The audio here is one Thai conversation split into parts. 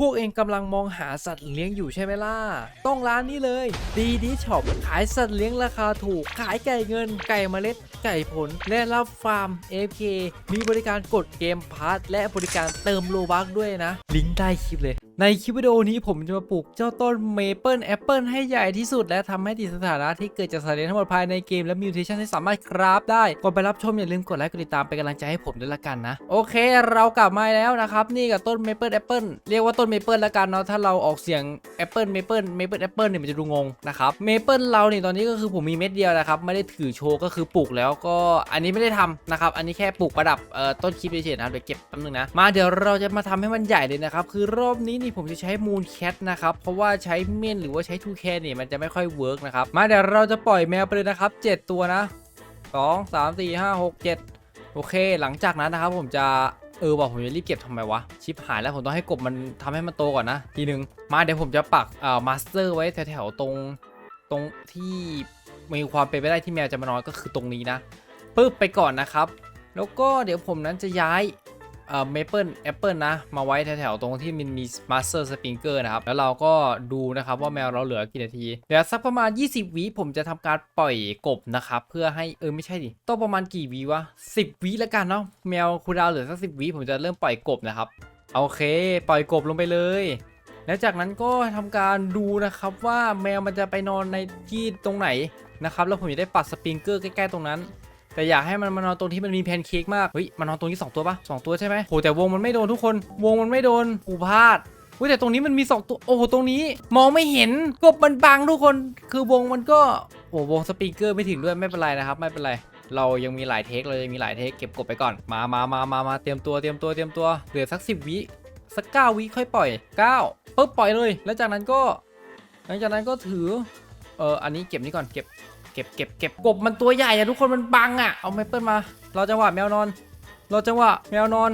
พวกเองกำลังมองหาสัตว์เลี้ยงอยู่ใช่ไหมล่ะ ต้องร้านนี้เลยดีดีช็อปขายสัตว์เลี้ยงราคาถูก ขายไก่เงิน ไก่เมล็ด ไก่ผล และรับฟาร์ม FK มีบริการกดเกมพาร์ทและบริการเติมโลบักด้วยนะ ลิงก์ใต้คลิปเลยในคลิปวิดีโอนี้ผมจะมาปลูกเจ้าต้นเมเปิลแอปเปิลให้ใหญ่ที่สุด และทำให้ติดสถานะที่เกิดจากสัตว์เลี้ยงทั้งหมดภายในเกมและมิวเทชันที่สามารถคราฟได้ ก่อนไปรับชมอย่าลืมกดไลค์กดติดตามเป็นกำลังใจให้ผมด้วยละกันนะ โอเค เรากลับมาแล้วนะครับนี่กับต้นเมเปิลแอปเปิลเรียกว่าต้นเมเปิลละกันเนาะถ้าเราออกเสียงแอปเปิลเมเปิลเมเปิลแอปเปิลเนี่ยมันจะดูงงนะครับเมเปิลเราเนี่ยตอนนี้ก็คือผมมีเม็ดเดียวนะครับไม่ได้ถือโชว์ก็คือปลูกแล้วก็อันนี้ไม่ได้ทำนะครับอันนี้แค่ปลูกประดับเอ่อต้นคลิปเฉยๆนะเดี๋ยวเก็บแป๊บนึงนะมาเดี๋ยวเราจะมาทำให้มันใหญ่เลยนะครับคือรอบนี้นี่ผมจะใช้มูนแคทนะครับ เพราะว่าใช้เม่นหรือว่าใช้ทูแคนเนี่ยมันจะไม่ค่อยเวิร์กนะครับ มาเดี๋ยวเราจะปล่อยแมวไปเลยนะครับ 7 ตัวนะสองสามสี่ห้าหกเจ็ดโอเค หลังจากนั้นนะครับผมจะเออบอกผมจะรีบเก็บทำไมวะ ชิปหายแล้วผมต้องให้กบมันทำให้มันโตก่อนนะทีนึง มาเดี๋ยวผมจะปักเอ่อมาสเตอร์ไว้แถวๆตรงตรงที่มีความเป็นไปได้ที่แมวจะมานอนก็คือตรงนี้นะปึ๊บไปก่อนนะครับ แล้วก็เดี๋ยวผมนั้นจะย้าย เอ่อเมเปิลแอปเปิลนะ มาไว้แถวๆตรงที่มันมีมาสเตอร์สปริงเกอร์นะครับ แล้วเราก็ดูนะครับว่าแมวเราเหลือกี่นาทีเดี๋ยวสักประมาณ 20วิผมจะทำการปล่อยกบนะครับ เพื่อให้เออไม่ใช่ดิต้องประมาณกี่วิวะ10วิแล้วกันเนาะแมวคูดาวเหลือสัก10วิผมจะเริ่มปล่อยกบนะครับโอเค ปล่อยกบลงไปเลยแล้วจากนั้นก็ทำการดูนะครับว่าแมวมันจะไปนอนในที่ตรงไหนนะครับแล้วผมจะได้ปัดสปริงเกอร์ใกล้ๆตรงนั้น แต่อยากให้มันมานอนตรงที่มันมีแพนเค้กมากเฮ้ยมานอนตรงนี้2ตัวปะสองตัวใช่ไหมโหแต่วงมันไม่โดนทุกคนวงมันไม่โดนกูพลาดเฮ้ยแต่ตรงนี้มันมี 2 ตัวโอ้โหตรงนี้ มองไม่เห็นกบมันบังทุกคนคือวงมันก็โอ้วงสปริงเกอร์ไม่ถึงด้วยไม่เป็นไรนะครับ ไม่เป็นไร เรายังมีหลายเทคเรายังมีหลายเทคเก็บกบไปก่อนมามามามามาเตรียมตัวเตรียมตัวเตรียมตัวเหลือสัก10วิสัก9วิค่อยปล่อย9ปุ๊บปล่อยเลย แล้วจากนั้นก็ หลังจากนั้นก็ถือ เอออันนี้เก็บนี่ก่อนเก็บเก็บเก็บเก็บกบมันตัวใหญ่อะทุกคนมันบังอะเอาไมเปิลมา เราจังหวะแมวนอน เราจังหวะแมวนอน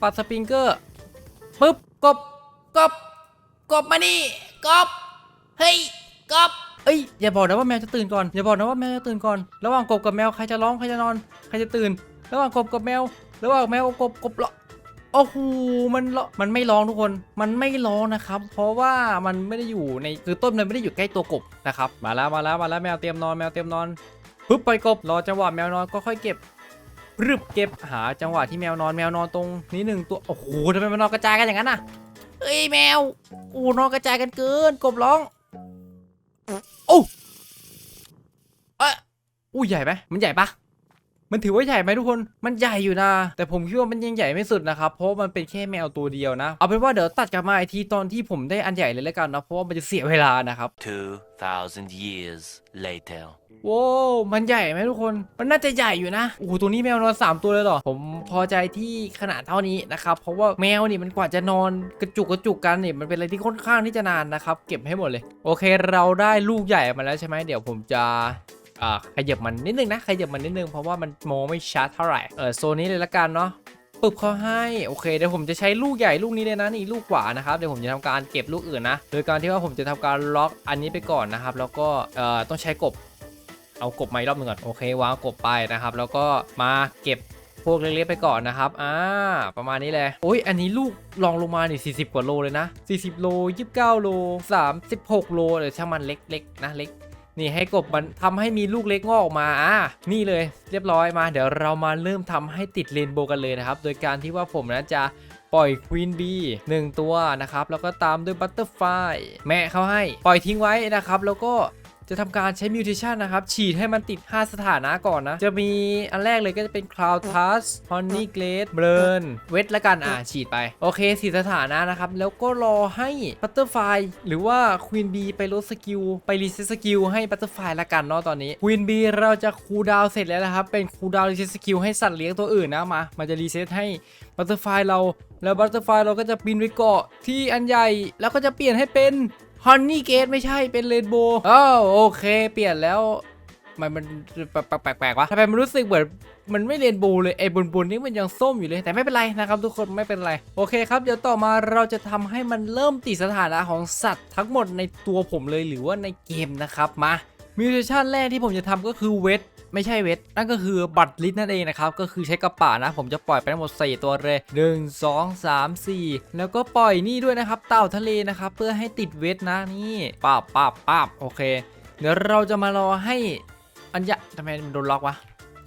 ปัดสปริงเกอร์ปึ๊บกบกบกบมานี่กบเฮ้ยกบเอ้ยอย่าบอกนะว่าแมวจะตื่นก่อนอย่าบอกนะว่าแมวจะตื่นก่อนระหว่างกบกับแมวใครจะร้องใครจะนอน ใครจะตื่น ระหว่างกบกับแมวระหว่างแมวกับกบกบร้อ โอ้โหมันมันไม่ร้องทุกคนมันไม่ร้องนะครับ เพราะว่ามันไม่ได้อยู่ในคือต้นมันไม่ได้อยู่ใกล้ตัวกบนะครับมาแล้วมาแล้วมาแล้วแมวเตรียมนอนแมวเตรียมนอนปึ๊บไปกบรอจังหวะแมวนอนก็ค่อยเก็บรึบเก็บหาจังหวะที่แมวนอนแมวนอนตรงนี้หนึ่งตัวโอ้โหทำไมมันนอนกระจายกันอย่างนั้นน่ะเอ้ยแมวอู้นอนกระจายกันเกินกบร้องโอ้เอะอู้ใหญ่ไหมมันใหญ่ปะ มันถือว่าใหญ่ไหมทุกคน มันใหญ่อยู่นะ แต่ผมคิดว่ามันยังใหญ่ไม่สุดนะครับ เพราะว่ามันเป็นแค่แมวตัวเดียวนะ เอาเป็นว่าเดี๋ยวตัดกลับมาอีกทีตอนที่ผมได้อันใหญ่เลยแล้วกันนะ เพราะว่ามันจะเสียเวลานะครับ2,000 years later. โว้วมันใหญ่ไหมทุกคน มันน่าจะใหญ่อยู่นะ โอ้โห ตัวนี้แมวนอน 3 ตัวเลยเหรอ ผมพอใจที่ขนาดเท่านี้นะครับ เพราะว่าแมวนี่มันกว่าจะนอนกระจุกกระจุกกันเนี่ยมันเป็นอะไรที่ค่อนข้างที่จะนานนะครับ เก็บให้หมดเลย โอเค เราได้ลูกใหญ่มาแล้วใช่ไหม เดี๋ยวผมจะอ่า ขยับมันนิดนึงนะขยับมันนิดนึงเพราะว่ามันมองไม่ชัดเท่าไหร่เออโซนนี้เลยละกันเนาะปึบเขาให้โอเคเดี๋ยวผมจะใช้ลูกใหญ่ลูกนี้เลยนะนี่ลูกกว่านะครับเดี๋ยวผมจะทำการเก็บลูกอื่นนะ โดยการที่ว่าผมจะทำการล็อกอันนี้ไปก่อนนะครับ แล้วก็เอ่อต้องใช้กบเอากบมาอีกรอบหนึงก่อนโอเควางกบไปนะครับ แล้วก็มาเก็บพวกเล็กๆไปก่อนนะครับอ่าประมาณนี้เลยโอ้ยอันนี้ลูกลองลงมานี่40 กว่าโลเลยนะ 40 โล 29 โล 36 โลเดี๋ยวช่างมันเล็กๆนะเล็ก นี่ให้กบมันทำให้มีลูกเล็กงอกออกมาอ่านี่เลยเรียบร้อยมา เดี๋ยวเรามาเริ่มทำให้ติดเรนโบว์กันเลยนะครับ โดยการที่ว่าผมนะจะปล่อยควีนบีหนึ่งตัวนะครับ แล้วก็ตามด้วยบัตเตอร์ไฟแม่เขาให้ ปล่อยทิ้งไว้นะครับ แล้วก็ จะทำการใช้มิวเทชันนะครับ ฉีดให้มันติด 5 สถานะก่อนนะ จะมีอันแรกเลยก็จะเป็น Cloud Touch Honey Glade Burn เวทละกันอ่าฉีดไป โอเคสีสถานะนะครับ แล้วก็รอให้ Butterfly หรือว่า Queen Bee ไปลดสกิล ไปรีเซ็ตสกิลให้ Butterfly ละกันเนาะตอนนี้ Queen Bee เราจะคูลดาวน์เสร็จแล้วนะครับ เป็นคูลดาวน์รีเซ็ตสกิลให้สัตว์เลี้ยงตัวอื่นนะมา มันจะรีเซ็ตให้ Butterfly เราแล้ว Butterfly เราก็จะบินไปเกาะที่อันใหญ่ แล้วก็จะเปลี่ยนให้เป็น ฮันนี่เกตไม่ใช่เป็นเรนโบว์อ้าวโอเค เปลี่ยนแล้วมันมันแปลกๆวะทำไมมันรู้สึกเหมือนมันไม่เรนโบว์เลยไอ้บนบนๆนี้มันยังส้มอยู่เลยแต่ไม่เป็นไรนะครับทุกคนไม่เป็นไร โอเคครับ เดี๋ยวต่อมาเราจะทำให้มันเริ่มติดสถานะของสัตว์ทั้งหมดในตัวผมเลยหรือว่าในเกมนะครับมามิวเทชันแรกที่ผมจะทำก็คือเวท ไม่ใช่เวทนั่นก็คือบัตรลิสต์นั่นเองนะครับก็คือใช้กระป๋านะ ผมจะปล่อยไปทั้งหมด4ตัวเลย 1 2 3 4 แล้วก็ปล่อยนี่ด้วยนะครับเต่าทะเลนะครับเพื่อให้ติดเวทนะนี่ป้าบป้าบป้าบโอเค เดี๋ยวเราจะมารอให้อัญญะทำไมมันโดนล็อกวะ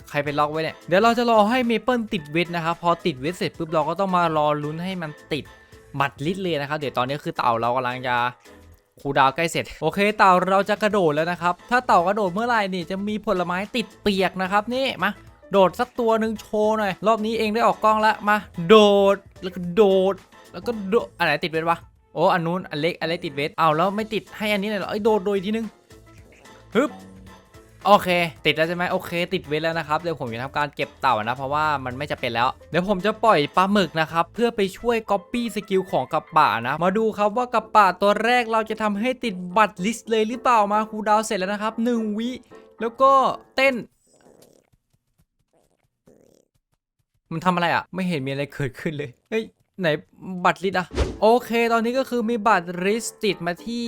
ใครเป็นล็อกไว้เนี่ยเดี๋ยวเราจะรอให้เมเปิลติดเวทนะครับพอติดเวทเสร็จปุ๊บเราก็ต้องมารอลุ้นให้มันติดบัตรลิสต์เลยนะครับ เดี๋ยวตอนนี้คือเต่าเรากำลังจะ คูดาวใกล้เสร็จ โอเคเต่าเราจะกระโดดแล้วนะครับ ถ้าเต่ากระโดดเมื่อไหร่นี่จะมีผลไม้ติดเปียกนะครับนี่มาโดดสักตัวหนึ่งโชว์หน่อย รอบนี้เองได้ออกกล้องแล้วมา โดดแล้วก็โดด แล้วก็โดดอันไหนติดเวทวะโอ้อันนู้นอันเล็กอันเล็กติดเวทเอาแล้วไม่ติดให้อันนี้เลยเหรอไอ้โดดโดยทีนึงฮึบ โอเค ติดแล้วใช่ไหมโอเค ติดเวทแล้วนะครับเดี๋ยวผมจะทำการเก็บเต่านะเพราะว่ามันไม่จะเป็นแล้ว เดี๋ยวผมจะปล่อยปลาหมึกนะครับเพื่อไปช่วยก๊อปปี้สกิลของกับป่านะมาดูครับว่ากับป่าตัวแรกเราจะทำให้ติดบัตรลิสต์เลยหรือเปล่ามาคูดาวเสร็จแล้วนะครับหนึ่งวิแล้วก็เต้น มันทำอะไรอะ ไม่เห็นมีอะไรเกิดขึ้นเลยเฮ้ยไหน บัตรลิสอะโอเค ตอนนี้ก็คือมีบัตรลิสติดมาที่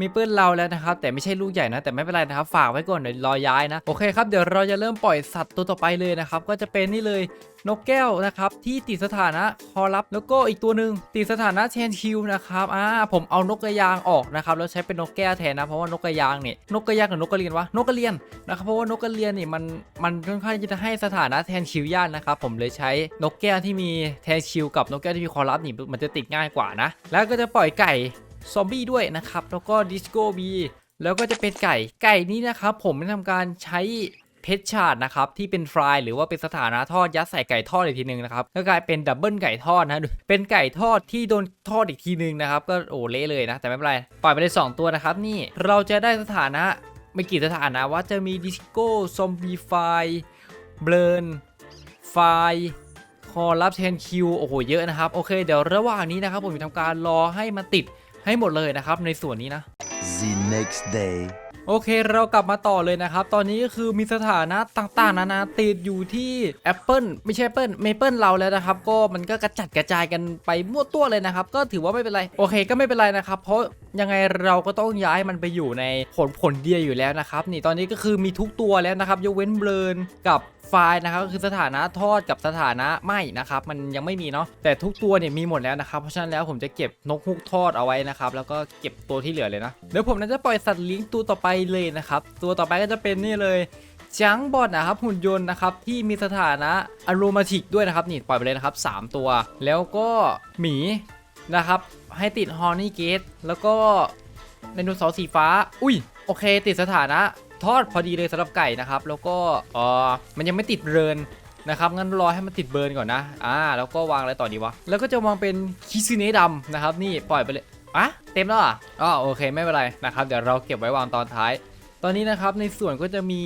มีเปิ้ลเราแล้วนะครับ แต่ไม่ใช่ลูกใหญ่นะ แต่ไม่เป็นไรนะครับ ฝากไว้ก่อนเดี๋ยวรอย้ายนะ โอเคครับ เดี๋ยวเราจะเริ่มปล่อยสัตว์ตัวต่อไปเลยนะครับ ก็จะเป็นนี่เลยนกแก้วนะครับที่ติดสถานะคอรับแล้วก็อีกตัวหนึ่งติดสถานะแชนคิวนะครับอ่าผมเอานกกระยางออกนะครับแล้วใช้เป็นนกแก้วแทนนะเพราะว่านกกระยางเนี่ยนกกระยางกับนกกระเรียนวะนกกระเรียนนะครับเพราะว่านกกระเรียนนี่มันมันค่อนข้างจะให้สถานะแทนคิวยากนะครับผมเลยใช้นกแก้วที่มีแทนคิวกับนกแก้วที่มีคอรับนี่มันจะติดง่ายกว่านะ แล้วก็จะปล่อยไก่ซอมบี้ด้วยนะครับ แล้วก็ดิสโก้บีแล้วก็จะเป็นไก่ไก่นี้นะครับ ผมได้ทำการใช้เพชรชาร์ดนะครับ ที่เป็นฟรายหรือว่าเป็นสถานะทอดยัดใส่ไก่ทอดอีกทีหนึ่งนะครับก็กลายเป็นดับเบิลไก่ทอดนะเป็นไก่ทอดที่โดนทอดอีกทีหนึ่งนะครับ ก็โอ้เละเลยนะ แต่ไม่เป็นไรปล่อยไปเลยสองตัวนะครับ นี่เราจะได้สถานะไม่กี่สถานะว่าจะมีดิสโก้ซอมบี้ไฟเบลนไฟ คอรับแทนคิวโอ้โหเยอะนะครับโอเคเดี๋ยวระหว่างนี้นะครับผมจะทำการรอให้มันติดให้หมดเลยนะครับในส่วนนี้นะ The next day. โอเคเรากลับมาต่อเลยนะครับ ตอนนี้ก็คือมีสถานะต่างๆ นานาติดอยู่ที่ Apple ไม่ใช่ Apple Maple เราแล้วนะครับ ก็มันก็กระจัดกระจายกันไปมั่วตัวเลยนะครับ ก็ถือว่าไม่เป็นไร โอเคก็ไม่เป็นไรนะครับ เพราะยังไงเราก็ต้องย้ายมันไปอยู่ในผลผลเดียวอยู่แล้วนะครับ นี่ตอนนี้ก็คือมีทุกตัวแล้วนะครับ ยกเว้นเบลนกับ ไฟล์นะครับก็คือสถานะทอดกับสถานะไหมนะครับมันยังไม่มีเนาะแต่ทุกตัวเนี่ยมีหมดแล้วนะครับเพราะฉะนั้นแล้วผมจะเก็บนกฮูกทอดเอาไว้นะครับแล้วก็เก็บตัวที่เหลือเลยนะเดี๋ยวผมน่าจะปล่อยสัตว์เลี้ยงตัวต่อไปเลยนะครับตัวต่อไปก็จะเป็นนี่เลยจังบอดนะครับหุ่นยนต์นะครับที่มีสถานะอโรมาติกด้วยนะครับนี่ปล่อยไปเลยนะครับสามตัว แล้วก็หมีนะครับให้ติดฮอร์นี่เกตแล้วก็ไดโนเสาร์สีฟ้า อุ้ยโอเค ติดสถานะ ทอดพอดีเลยสำหรับไก่นะครับ แล้วก็เออมันยังไม่ติดเบิร์นนะครับงั้นรอให้มันติดเบิร์นก่อนนะอ่าแล้วก็วางอะไรต่อดีวะแล้วก็จะวางเป็นคิซึเนะดำนะครับ นี่ปล่อยไปเลยอะเต็มแล้วอะอ๋อโอเคไม่เป็นไรนะครับเดี๋ยวเราเก็บไว้วางตอนท้าย ตอนนี้นะครับในส่วนก็จะมี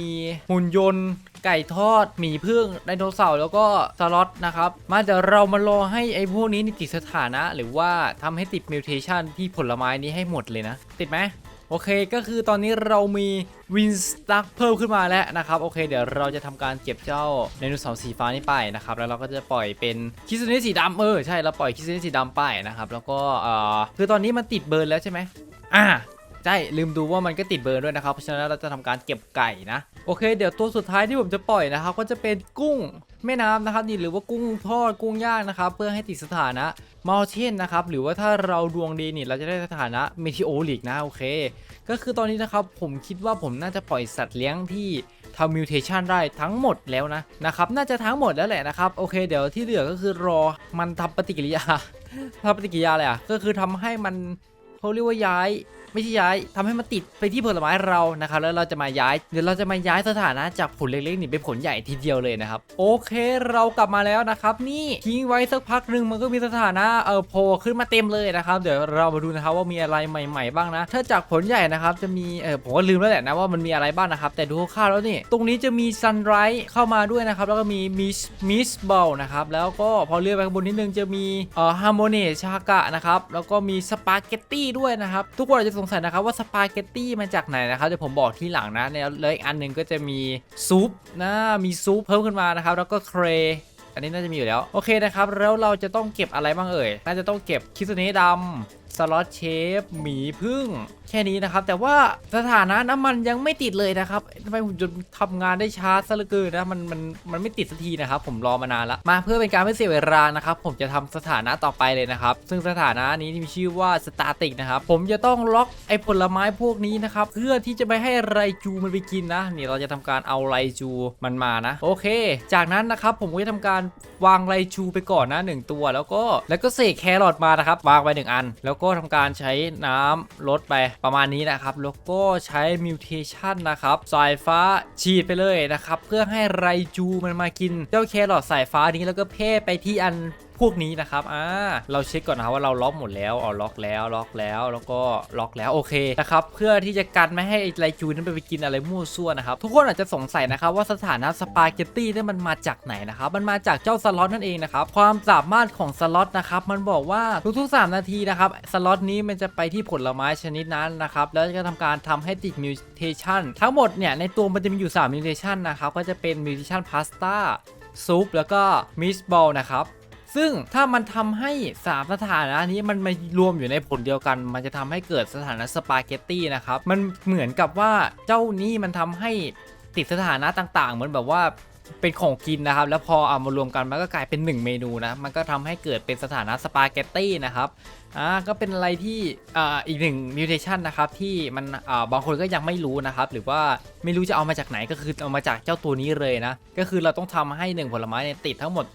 หุ่นยนต์ไก่ทอดหมีพึ่งไดโนเสาร์แล้วก็สล็อตนะครับ มาเดี๋ยวเรามารอให้ไอ้พวกนี้นี่ติดสถานะ หรือว่าทำให้ติดมิวเทชันที่ผลไม้นี้ให้หมดเลยนะ ติดไหม โอเคก็คือตอนนี้เรามีวินสตั๊กเพิ่มขึ้นมาแล้วนะครับโอเค เดี๋ยวเราจะทำการเก็บเจ้าไดโนเสาร์สีฟ้านี่ไปนะครับแล้วเราก็จะปล่อยเป็นคิสเนสีดำเออใช่เราปล่อยคิสเนสีดำไปนะครับแล้วก็เอ่อคือตอนนี้มันติดเบิร์นแล้วใช่ไหมอ่าใช่ลืมดูว่ามันก็ติดเบอร์ด้วยนะครับเพราะฉะนั้นเราจะทำการเก็บไก่นะโอเค เดี๋ยวตัวสุดท้ายที่ผมจะปล่อยนะครับก็จะเป็นกุ้งแม่น้ำนะครับนี่หรือว่ากุ้งทอดกุ้งย่างนะครับเพื่อให้ติดสถานะ มาเทนนะครับหรือว่าถ้าเราดวงดีนี่เราจะได้สถานะเมทิโอลิกนะโอเค ก็คือตอนนี้นะครับผมคิดว่าผมน่าจะปล่อยสัตว์เลี้ยงที่ทำมิวเทชันได้ทั้งหมดแล้วนะนะครับน่าจะทั้งหมดแล้วแหละนะครับโอเค เดี๋ยวที่เหลือก็คือรอมันทำปฏิกิริยาทำปฏิกิริยาอะไรอะก็คือทำให้มันเขาเรียกว่าย้าย ไม่ใช่ย้ายทำให้มันติดไปที่ผลไม้เรานะครับแล้วเราจะมาย้ายเดี๋ยวเราจะมาย้ายสถานะจากผลเล็กๆนี่เป็นผลใหญ่ทีเดียวเลยนะครับโอเคเรากลับมาแล้วนะครับนี่ทิ้งไว้สักพักหนึ่งมันก็มีสถานะเออโผล่ขึ้นมาเต็มเลยนะครับเดี๋ยวเรามาดูนะครับว่ามีอะไรใหม่ๆบ้างนะถ้าจากผลใหญ่นะครับจะมีเออผมก็ลืมแล้วแหละนะว่ามันมีอะไรบ้างนะครับแต่ดูคร่าวๆแล้วนี่ตรงนี้จะมีซันไรส์เข้ามาด้วยนะครับแล้วก็มีมิสมิสบอลนะครับแล้วก็พอเลื่อนไปข้างบนนิดนึงจะมีเอ่อฮาร์โมเนชากะนะครับแล้วก็มีสปาเกตตี้ด้วยนะครับทุกคนอาจจะสงสัยนะครับว่าสปาเกตตี้มาจากไหนนะครับเดี๋ยวผมบอกที่หลังนะแล้วแล้วอีกอันหนึ่งก็จะมีซุปนะมีซุปเพิ่มขึ้นมานะครับ แล้วก็เครอันนี้น่าจะมีอยู่แล้ว โอเคนะครับ แล้วเราจะต้องเก็บอะไรบ้างเอ่ย น่าจะต้องเก็บคิสเนะดำ สล็อตเชฟหมีพึ่ง แค่นี้นะครับ แต่ว่าสถานะน้ำมันยังไม่ติดเลยนะครับทำไมหุ่นยนต์ทำงานได้ช้าซะเหลือเกินนะมันมันมันไม่ติดสักทีนะครับ ผมรอมานานละมาเพื่อเป็นการไม่เสียเวลานะครับ ผมจะทำสถานะต่อไปเลยนะครับ ซึ่งสถานะนี้มีชื่อว่าสตาติกนะครับผมจะต้องล็อกไอ้ผลไม้พวกนี้นะครับเพื่อที่จะไม่ให้ไรจูมันไปกินนะนี่เราจะทำการเอาไรจูมันมานะ โอเค จากนั้นนะครับผมก็จะทำการวางไรจูไปก่อนนะหนึ่งตัว แล้วก็แล้วก็เสกแครอทมานะครับวางไปหนึ่งอันแล้วก็ทำการใช้น้ำลดไปประมาณนี้นะครับ แล้วก็ใช้มิวเทชันนะครับ สายฟ้าฉีดไปเลยนะครับ เพื่อให้ไรจูมันมากินเจ้าแครอดสายฟ้านี้แล้วก็เพ่ไปที่อัน พวกนี้นะครับอ่าเราเช็คก่อนนะครับว่าเราล็อกหมดแล้วอ๋อล็อกแล้วล็อกแล้วแล้วก็ล็อกแล้วโอเคนะครับเพื่อที่จะกันไม่ให้ไอ้ไรจูนั้นไปไปกินอะไรมั่วซั่วนะครับทุกคนอาจจะสงสัยนะครับว่าสถานะสปาเกตตี้นี่มันมาจากไหนนะครับมันมาจากเจ้าสล็อตนั่นเองนะครับความสามารถของสล็อตนะครับมันบอกว่าทุกๆ 3 นาทีนะครับสล็อตนี้มันจะไปที่ผลไม้ชนิดนั้นนะครับแล้วจะทำการทำให้ติดมิวเทชันทั้งหมดเนี่ยในตัวมันจะมีอยู่3มิวเทชันนะครับก็จะเป็นมิวเทชันพาสต้าซุปแล้วก็มิสบอลนะครับ ซึ่งถ้ามันทำให้ 3 สถานะนี้มันมารวมอยู่ในผลเดียวกัน มันจะทำให้เกิดสถานะสปาเกตตี้นะครับ มันเหมือนกับว่าเจ้านี้มันทำให้ติดสถานะต่างๆ เหมือนแบบว่าเป็นของกินนะครับ แล้วพอเอามารวมกันมันก็กลายเป็น 1 เมนูนะ มันก็ทำให้เกิดเป็นสถานะสปาเกตตี้นะครับอ่าก็เป็นอะไรที่อ่าอีกหนึ่งมิวเทชันนะครับที่มันอ่าบางคนก็ยังไม่รู้นะครับ หรือว่าไม่รู้จะเอามาจากไหนก็คือเอามาจากเจ้าตัวนี้เลยนะ ก็คือเราต้องทำให้หนึ่งผลไม้เนี่ยติดทั้งหมด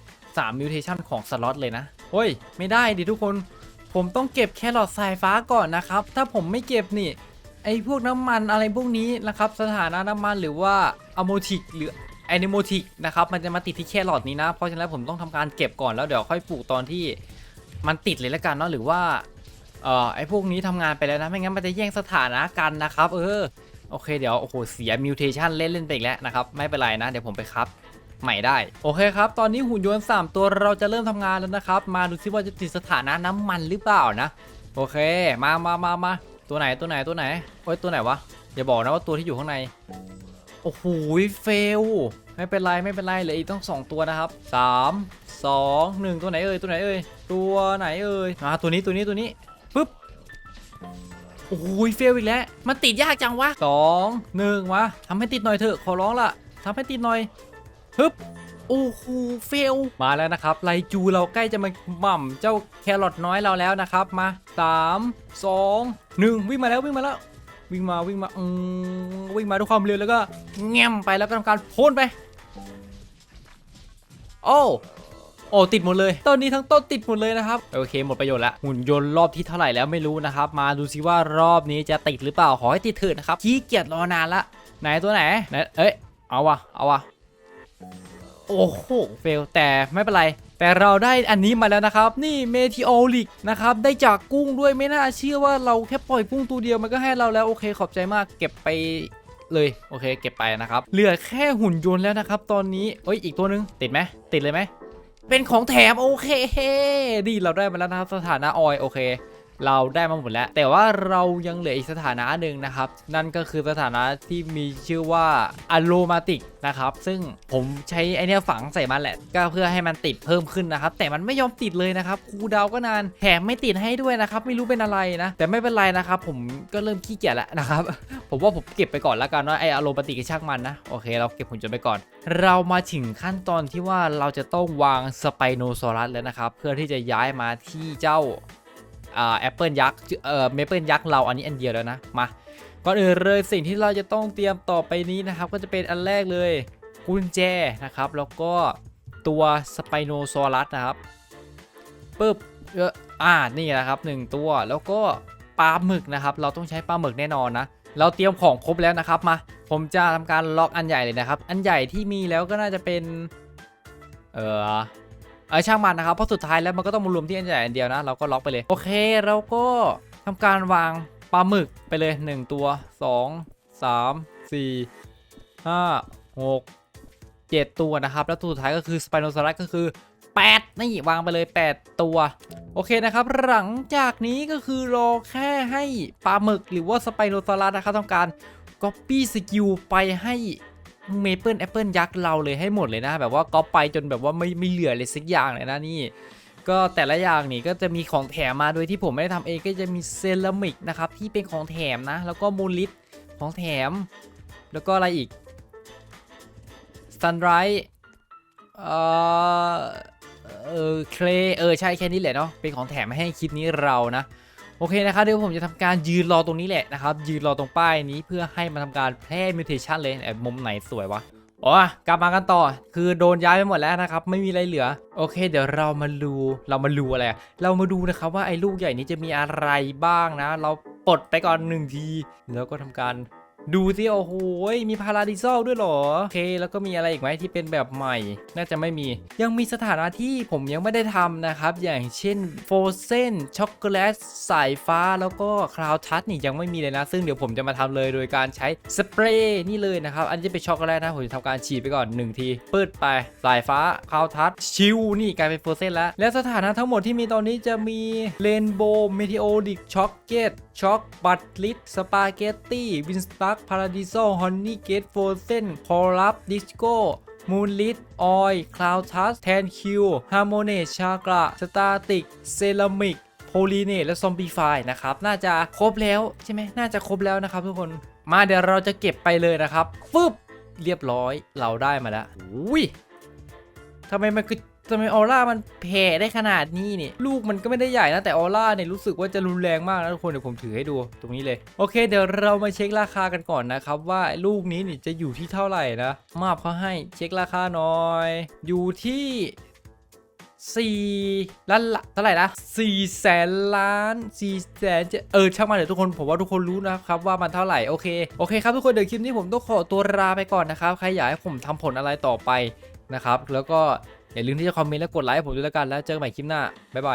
3มิวเทชันของสล็อตเลยนะเฮ้ย ไม่ได้ดิทุกคน ผมต้องเก็บแครอทสายฟ้าก่อนนะครับ ถ้าผมไม่เก็บนี่ ไอพวกน้ำมันอะไรพวกนี้นะครับ สถานะน้ำมันหรือว่าอะโมติกหรือแอนิโมติกนะครับ มันจะมาติดที่แครอทนี้นะ เพราะฉะนั้นผมต้องทำการเก็บก่อนแล้วเดี๋ยวค่อยปลูกตอนที่มันติดเลยละกันเนาะหรือว่าเอ่อไอพวกนี้ทำงานไปแล้วนะ ไม่งั้นมันจะแย่งสถานะกันนะครับ เออ โอเค เดี๋ยว โอ้โห เสียมิวเทชันเล่นเล่นไปอีกแล้วนะครับ ไม่เป็นไรนะ เดี๋ยวผมไปครับ ใหม่ได้ โอเคครับ ตอนนี้หุ่นยนต์ 3 ตัวเราจะเริ่มทำงานแล้วนะครับ มาดูซิว่าจะติดสถานะน้ำมันหรือเปล่านะ โอเค มามามามาตัวไหนตัวไหนตัวไหนโอ้ยตัวไหนวะอย่าบอกนะว่าตัวที่อยู่ข้างใน โอ้โหเฟลไม่เป็นไรไม่เป็นไรเหลืออีกต้องสองตัวนะครับ3 2 1ตัวไหนเอ่ยตัวไหนเอ่ยตัวไหนเอ่ยมาตัวนี้ตัวนี้ตัวนี้ปึ๊บโอ้โหเฟลอีกแล้วมันติดยากจังวะสองหนึ่งวะทำให้ติดหน่อยเถอะขอร้องละทำให้ติดหน่อย ฮึบโอ้โหเฟลมาแล้วนะครับไลจูเราใกล้จะมาหม่ำเจ้าแครอทน้อยเราแล้วนะครับมา3 2 1 วิ่งมาแล้ววิ่งมาแล้ววิ่งมาวิ่งมาอืมวิ่งมาด้วยความเร็วแล้วก็แง้มไปแล้วก็ทำการพ่นไป โอ้โอ้ติดหมดเลยต้นนี้ทั้งต้นติดหมดเลยนะครับโอเคหมดประโยชน์ละหุ่นยนต์รอบที่เท่าไหร่แล้วไม่รู้นะครับมาดูซิว่ารอบนี้จะติดหรือเปล่าขอให้ติดเถิดนะครับขี้เกียจรอนานละไหนตัวไหนไหนเอ้ยเอาวะเอาวะ โอ้โห เฟล แต่ไม่เป็นไร แต่เราได้อันนี้มาแล้วนะครับ นี่เมทิโอลิกนะครับ ได้จากกุ้งด้วยไม่น่าเชื่อว่าเราแค่ปล่อยกุ้งตัวเดียวมันก็ให้เราแล้ว โอเค ขอบใจมาก เก็บไปเลยโอเค เก็บไปนะครับ เหลือแค่หุ่นยนต์แล้วนะครับ ตอนนี้เอ้ยอีกตัวหนึง ติดไหมติดเลยไหมเป็นของแถมโอเคดีเราได้มาแล้วนะครับสถานะออยโอเค เราได้มาหมดแล้ว แต่ว่าเรายังเหลืออีกสถานะหนึ่งนะครับ นั่นก็คือสถานะที่มีชื่อว่าอะโ o มาติกนะครับ ซึ่งผมใช้ไอเนี้ยฝังใส่มันแหละ ก็เพื่อให้มันติดเพิ่มขึ้นนะครับ แต่มันไม่ยอมติดเลยนะครับครูดาวก็นานแถมไม่ติดให้ด้วยนะครับ ไม่รู้เป็นอะไรนะ แต่ไม่เป็นไรนะครับ ผมก็เริ่มขี้เกียจแล้วนะครับ ผมว่าผมเก็บไปก่อนแล้วกันว่าไออะโรมาติกช่างมันนะ โอเค เราเก็บหุ่นยนไปก่อน เรามาถึงขั้นตอนที่ว่าเราจะต้องวางสไปโนซอรัสแล้วนะครับ เพื่อที่จะย้ายมาที่เจ้า แอปเปิลยักษ์เอ่อเมเปิลยักษ์เราอันนี้อันเดียวแล้วนะมาก่อนอื่นเลยสิ่งที่เราจะต้องเตรียมต่อไปนี้นะครับ ก็จะเป็นอันแรกเลยกุญแจนะครับ แล้วก็ตัวสไปโนซอรัสนะครับปึ๊บเอออ่านี่นะครับหนึ่งตัวแล้วก็ปลาหมึกนะครับ เราต้องใช้ปลาหมึกแน่นอนนะเราเตรียมของครบแล้วนะครับมา ผมจะทำการล็อกอันใหญ่เลยนะครับ อันใหญ่ที่มีแล้วก็น่าจะเป็น เออ เออช่างมันนะครับเพราะสุดท้ายแล้วมันก็ต้องมารวมที่อันใหญ่อันเดียวนะเราก็ล็อกไปเลยโอเคเราก็ทำการวางปลาหมึกไปเลย 1 ตัว 2 3 4 5 6 7 ตัวนะครับ แล้วตัวสุดท้ายก็คือสไปโนซอรัสก็คือ 8 นี่วางไปเลย 8 ตัว โอเคนะครับ หลังจากนี้ก็คือรอแค่ให้ปลาหมึกหรือว่าสไปโนซอรัสนะครับทำการ Copy Skill ไปให้ เมเปิลแอปเปิลยักษ์เราเลยให้หมดเลยนะ แบบว่าก๊อปไปจนแบบว่าไม่ไม่เหลือเลยสักอย่างเลยนะนี่ก็แต่ละอย่างนี่ก็จะมีของแถมมาโดยที่ผมไม่ได้ทำเองก็จะมีเซรามิกนะครับที่เป็นของแถมนะ แล้วก็มูลลิตของแถม แล้วก็อะไรอีกซันไรท์เอ่อเออเคลเออใช่แค่นี้แหละเนาะเป็นของแถมมาให้คลิปนี้เรานะ โอเคนะครับเดี๋ยวผมจะทำการยืนรอตรงนี้แหละนะครับยืนรอตรงป้ายนี้เพื่อให้มันทำการแพร่มิวเทชันเลยแอบมุมไหนสวยวะอ๋อกลับมากันต่อ คือโดนย้ายไปหมดแล้วนะครับ ไม่มีอะไรเหลือ โอเค เดี๋ยวเรามาดูเรามาดูอะไร เรามาดูนะครับว่าไอ้ลูกใหญ่นี้จะมีอะไรบ้างนะ เราปลดไปก่อนหนึ่งที แล้วก็ทำการ ดูสิโอ้โหมีพาราดิซอลด้วยหรอโอเคแล้วก็มีอะไรอีกไหมที่เป็นแบบใหม่ น่าจะไม่มี ยังมีสถานะที่ผมยังไม่ได้ทำนะครับ อย่างเช่นโฟเซนช็อกโกแลตสายฟ้าแล้วก็คลาวทัชนี่ยังไม่มีเลยนะ ซึ่งเดี๋ยวผมจะมาทำเลยโดยการใช้สเปรย์นี่เลยนะครับ อันนี้จะเป็นช็อกโกแลตนะผมจะทำการฉีดไปก่อน 1 ทีปืดไปสายฟ้าคลาวทัชชิวนี่กลายเป็นโฟเซนแล้ว และสถานะทั้งหมดที่มีตอนนี้จะมีเรนโบว์เมทิโอดิกช็อกเกตช็อกบัตลิตสปาเกตตี้วินสตักพาราดิโซฮอนนี่เกตโฟเซนพอลับดิสโก้มูนลิตออยคลาวทัสแทนคิวฮาร์โมเนชากระสตาติกเซรามิกโพลีเนตและซอมบี้ไฟนะครับ น่าจะครบแล้วใช่ไหมน่าจะครบแล้วนะครับทุกคนมาเดี๋ยวเราจะเก็บไปเลยนะครับฟึบเรียบร้อยเราได้มาแล้วอุ้ยทำไมมันคือ ทำไมออร่ามันแผ่ได้ขนาดนี้นี่ ลูกมันก็ไม่ได้ใหญ่นะ แต่ออร่าเนี่ยรู้สึกว่าจะรุนแรงมากนะทุกคนเดี๋ยวผมถือให้ดูตรงนี้เลย โอเค เดี๋ยวเรามาเช็คราคากันก่อนนะครับว่าลูกนี้นี่จะอยู่ที่เท่าไหร่นะ มาบเขาให้เช็คราคาหน่อย อยู่ที่4ล้านละเท่าไหร่นะ4แสนล้าน4แสนจะเออช่างมันเดี๋ยวทุกคนผมว่าทุกคนรู้นะครับว่ามันเท่าไหร่โอเคโอเคครับทุกคนเดี๋ยวคลิปนี้ผมต้องขอตัวลาไปก่อนนะครับใครอยากให้ผมทำผลอะไรต่อไปนะครับแล้วก็ อย่าลืมที่จะคอมเมนต์และกดไลค์ให้ผมด้วยแล้วกันแล้วเจอกันใหม่คลิปหน้าบ๊ายบาย